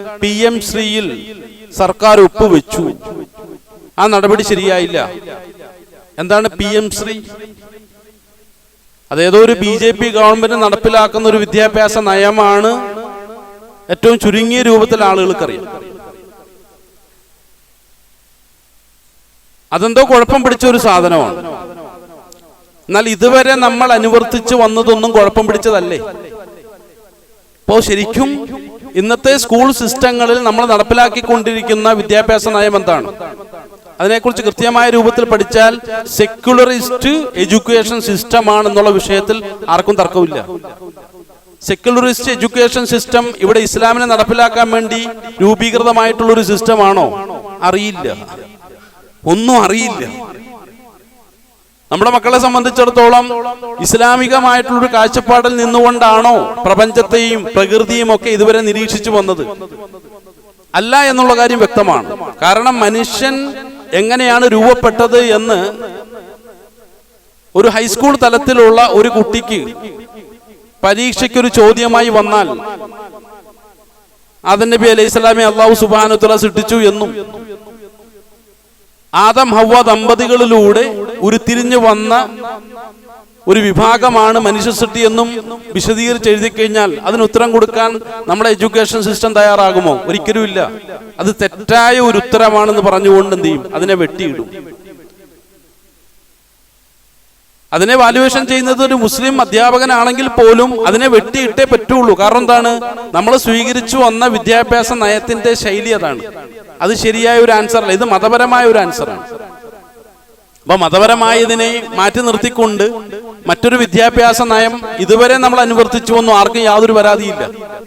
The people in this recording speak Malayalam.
പി എം ശ്രീയിൽ സർക്കാർ ഒപ്പുവെച്ചു. ആ നടപടി ശരിയായില്ല. എന്താണ് പി എം ശ്രീ? അതേതോ ഒരു ബി ജെ പി ഗവൺമെന്റ് നടപ്പിലാക്കുന്ന ഒരു വിദ്യാഭ്യാസ നയമാണ്. ഏറ്റവും ചുരുങ്ങിയ രൂപത്തിൽ ആളുകൾക്കറിയാം. അതെന്തോ കുഴപ്പം പിടിച്ച ഒരു സാധനമാണ്. എന്നാൽ ഇതുവരെ നമ്മൾ അനുവർത്തിച്ച് വന്നതൊന്നും കുഴപ്പം പിടിച്ചതല്ലേ? ഇപ്പോ ശരിക്കും ഇന്നത്തെ സ്കൂൾ സിസ്റ്റങ്ങളിൽ നമ്മൾ നടപ്പിലാക്കിക്കൊണ്ടിരിക്കുന്ന വിദ്യാഭ്യാസ നയം എന്താണ്? അതിനെക്കുറിച്ച് കൃത്യമായ രൂപത്തിൽ പഠിച്ചാൽ സെക്യുലറിസ്റ്റ് എഡ്യൂക്കേഷൻ സിസ്റ്റം ആണെന്നുള്ള വിഷയത്തിൽ ആർക്കും തർക്കമില്ല. സെക്യുലറിസ്റ്റ് എഡ്യൂക്കേഷൻ സിസ്റ്റം ഇവിടെ ഇസ്ലാമിനെ നടപ്പിലാക്കാൻ വേണ്ടി രൂപീകൃതമായിട്ടുള്ള ഒരു സിസ്റ്റമാണോ അറിയില്ല. ഒന്നും അറിയില്ല. നമ്മുടെ മക്കളെ സംബന്ധിച്ചിടത്തോളം ഇസ്ലാമികമായിട്ടുള്ളൊരു കാഴ്ചപ്പാടിൽ നിന്നുകൊണ്ടാണോ പ്രപഞ്ചത്തെയും പ്രകൃതിയും ഒക്കെ ഇതുവരെ നിരീക്ഷിച്ചു വന്നത്? അല്ല എന്നുള്ള കാര്യം വ്യക്തമാണ്. കാരണം മനുഷ്യൻ എങ്ങനെയാണ് രൂപപ്പെട്ടത് എന്ന് ഒരു ഹൈസ്കൂൾ തലത്തിലുള്ള ഒരു കുട്ടിക്ക് പരീക്ഷയ്ക്കൊരു ചോദ്യമായി വന്നാൽ ആദം നബി അലൈഹി സ്വലാമെ അള്ളാഹു സുബാനുത്തല സൃഷ്ടിച്ചു എന്നും ആദം ഹവ്വ ദമ്പതികളിലൂടെ ഉരുത്തിരിഞ്ഞു വന്ന ഒരു വിഭാഗമാണ് മനുഷ്യ സൃഷ്ടി എന്നും വിശദീകരിച്ച് എഴുതി കഴിഞ്ഞാൽ അതിന് ഉത്തരം കൊടുക്കാൻ നമ്മുടെ എഡ്യൂക്കേഷൻ സിസ്റ്റം തയ്യാറാകുമോ? ഒരിക്കലും ഇല്ല. അത് തെറ്റായ ഒരു ഉത്തരമാണെന്ന് പറഞ്ഞുകൊണ്ട് എന്ത് ചെയ്യും? അതിനെ വെട്ടിയിടും. അതിനെ വാല്യുവേഷൻ ചെയ്യുന്നത് ഒരു മുസ്ലിം അധ്യാപകനാണെങ്കിൽ പോലും അതിനെ വെട്ടിയിട്ടേ പറ്റുള്ളൂ. കാരണം എന്താണ്? നമ്മൾ സ്വീകരിച്ചു വന്ന വിദ്യാഭ്യാസ നയത്തിന്റെ ശൈലി അതാണ്. അത് ശരിയായ ഒരു ആൻസർ അല്ല. ഇത് മതപരമായ ഒരു ആൻസറാണ് അപ്പൊ മതപരമായതിനെ മാറ്റി നിർത്തിക്കൊണ്ട് മറ്റൊരു വിദ്യാഭ്യാസ നയം ഇതുവരെ നമ്മൾ അനുവർത്തിച്ചു വന്നു ആർക്കും യാതൊരു പരാതിയില്ല.